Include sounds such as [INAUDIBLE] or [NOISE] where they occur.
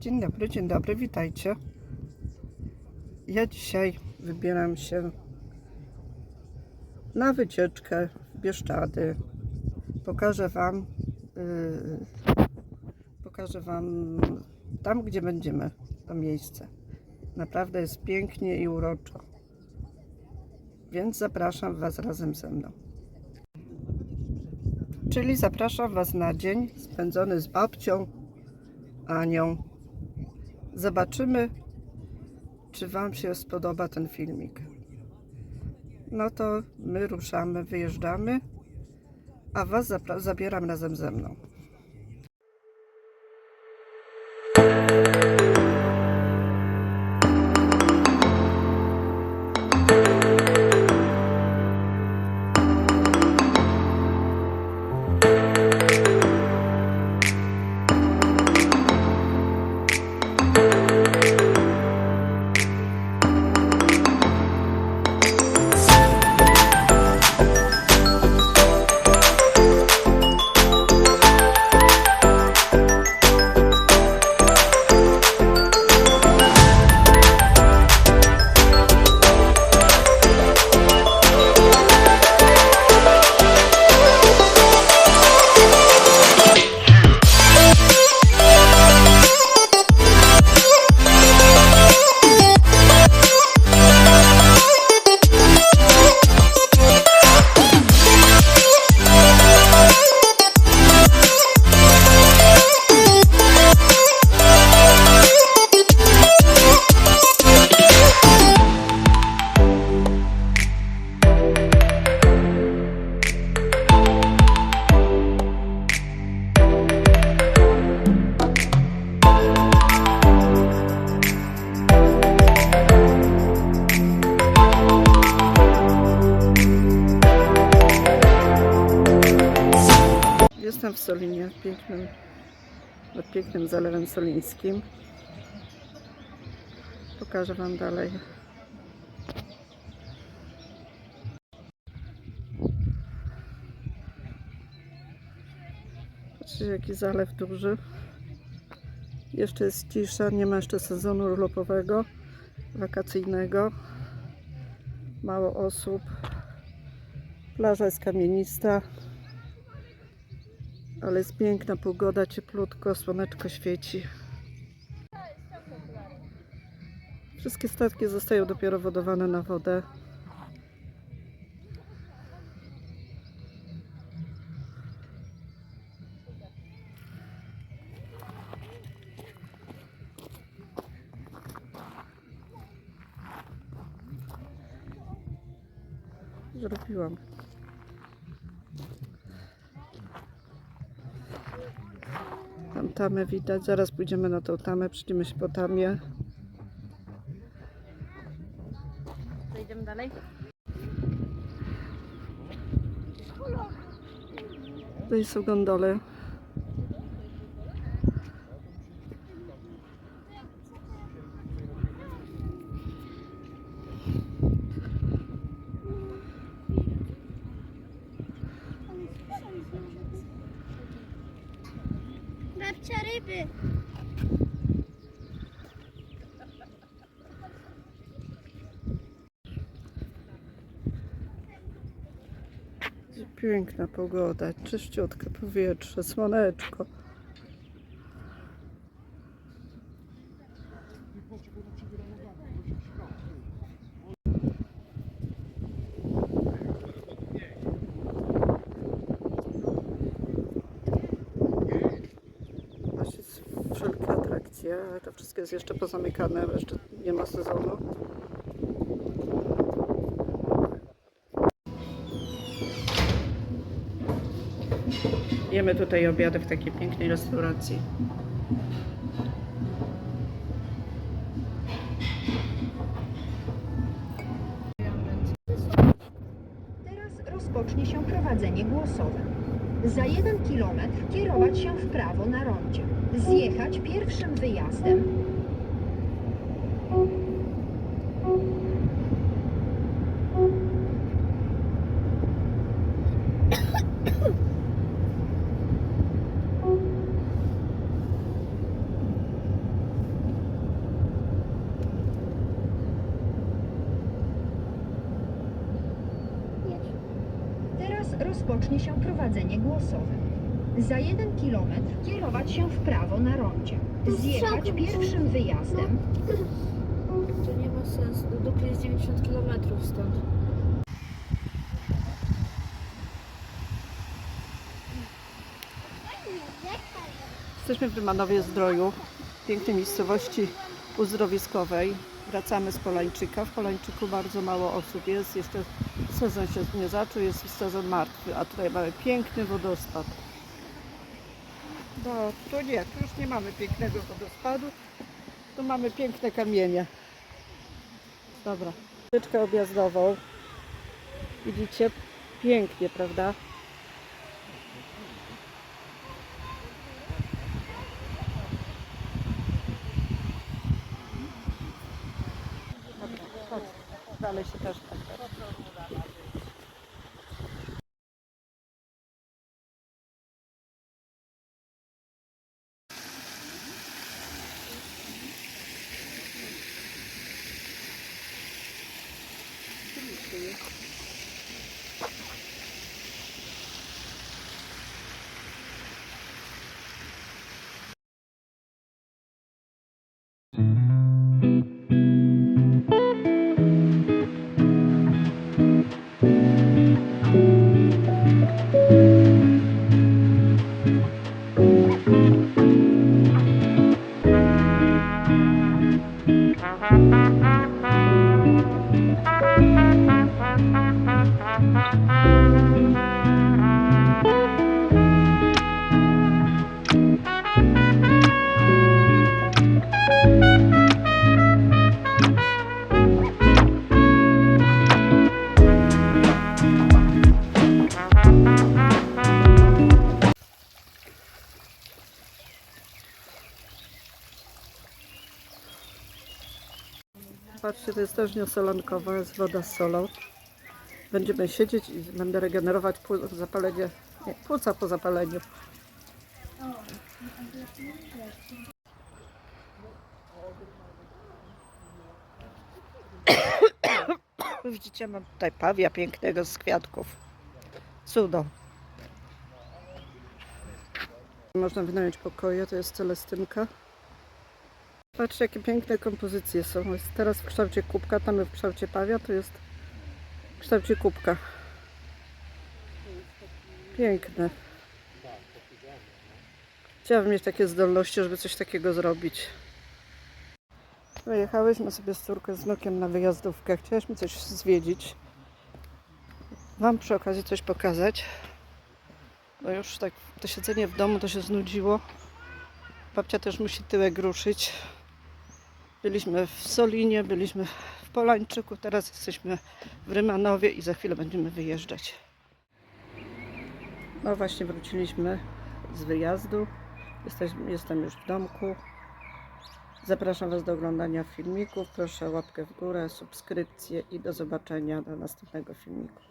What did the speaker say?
Dzień dobry, dzień dobry, witajcie. Ja dzisiaj wybieram się na wycieczkę w Bieszczady. Pokażę Wam, yy, pokażę Wam tam, gdzie będziemy, to miejsce. Naprawdę jest pięknie i uroczo. Więc zapraszam Was razem ze mną. Czyli zapraszam Was na dzień spędzony z babcią Anią. Zobaczymy, czy Wam się spodoba ten filmik. No to my ruszamy, wyjeżdżamy, a Was zabieram razem ze mną. Jestem w Solinie, pięknym, nad pięknym zalewem solińskim. Pokażę Wam dalej. Patrzcie, jaki zalew duży. Jeszcze jest cisza, nie ma jeszcze sezonu urlopowego, wakacyjnego. Mało osób. Plaża jest kamienista. Ale jest piękna pogoda, cieplutko, słoneczko świeci. Wszystkie statki zostają dopiero wodowane na wodę. Zrobiłam. Tam tamę widać, zaraz pójdziemy na tą tamę, przyjdziemy się po tamie. Zejdziemy dalej? Tutaj są gondole. Ryby. Piękna pogoda, czyściutkie powietrze, słoneczko. Właśnie są wszelkie ale to wszystko jest jeszcze pozamykane, bo jeszcze nie ma sezonu. Jemy tutaj obiady w takiej pięknej restauracji. Teraz rozpocznie się prowadzenie głosowe. Za jeden kilometr kierować się w prawo na rondzie zjechać pierwszym wyjazdem. Teraz rozpocznie się prowadzenie głosowe. Za jeden kilometr kierować się w prawo na rondzie. Zjechać pierwszym wyjazdem To nie ma sensu. Do Dupli jest 90 km stąd. Jesteśmy w Rymanowie Zdroju, pięknej miejscowości uzdrowiskowej. Wracamy z Polańczyka. W Polańczyku bardzo mało osób jest. Jeszcze sezon się nie zaczął, jest sezon martwy, a tutaj mamy piękny wodospad. No, tu nie, tu już nie mamy pięknego wodospadu. Tu mamy piękne kamienie. Dobra. Tyczkę objazdową. Widzicie? Pięknie, prawda? Dobra, chodź. Dalej się też tak. Patrzcie, to jest też nieosolankowa, jest woda z solą. Będziemy siedzieć i będę regenerować płuc- zapalenie, nie, płuca po zapaleniu. [COUGHS] Widzicie, mam tutaj pawia pięknego z kwiatków. Cudo. Można wynająć pokoje, to jest Celestynka. Patrzcie, jakie piękne kompozycje są. Jest teraz w kształcie kubka, tam w kształcie pawia, to jest w kształcie kubka. Piękne. Chciałabym mieć takie zdolności, żeby coś takiego zrobić. Wyjechałyśmy sobie z córką z wnukiem na wyjazdówkę. Chcieliśmy coś zwiedzić. Wam przy okazji coś pokazać. Bo już tak to siedzenie w domu to się znudziło. Babcia też musi tyłek ruszyć. Byliśmy w Solinie, byliśmy w Polańczyku, teraz jesteśmy w Rymanowie i za chwilę będziemy wyjeżdżać. No właśnie wróciliśmy z wyjazdu. Jestem już w domku. Zapraszam Was do oglądania filmików. Proszę łapkę w górę, subskrypcję i do zobaczenia do następnego filmiku.